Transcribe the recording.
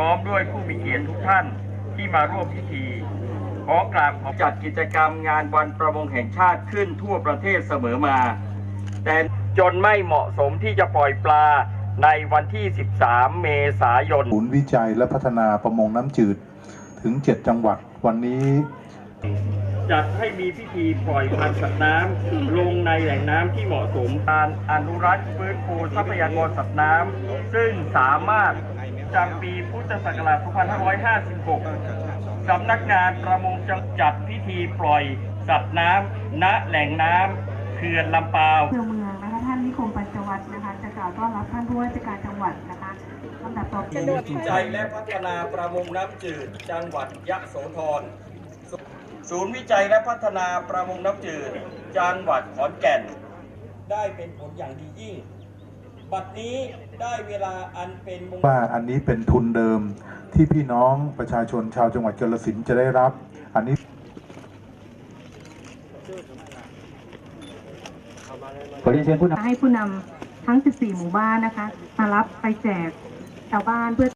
ร้อมด้วยผู้มีเกียรติทุกท่านที่มาร่วมพิธี ขอกราบขอจัดกิจกรรมงานวันประมงแห่งชาติขึ้นทั่วประเทศเสมอมา แต่จนไม่เหมาะสมที่จะปล่อยปลาในวันที่ 13 เมษายน ศูนย์วิจัยและพัฒนาประมงน้ำจืดถึง 7 จังหวัดวันนี้จัดให้มีพิธีปล่อยพันธุ์สัตว์น้ำลงในแหล่งน้ำที่เหมาะสมการอนุรักษ์ฟื้นฟูทรัพยากรสัตว์น้ำซึ่งสามารถ จำปีพุทธศักราช 2556 สำนักงานประมงจังจัดพิธีปล่อย สัตว์น้ำณแหล่งน้ำเขื่อนลำปาวเมืองเมืองนะคะท่านนิคมปัญจวัตรนะคะจะกล่าวต้อนรับท่านผู้ว่าราชการจังหวัดนะคะลำดับต่อไปศูนย์วิจัยและพัฒนาประมงน้ำจืดจังหวัดยะโสธร ศูนย์วิจัยและพัฒนาประมงน้ำจืดจังหวัดขอนแก่น ได้เป็นผลอย่างดียิ่ง บัดนี้ได้เวลาอันเป็นมงว่าอันนี้เป็นทุนเดิมที่พี่น้องประชาชนชาวจังหวัดกาฬสินธุ์จะได้รับ อันนี้ขอเรียนเชิญผู้นำ ให้ผู้นำทั้ง 14 หมู่บ้านนะคะ มารับไปแจกชาวบ้านเพื่อ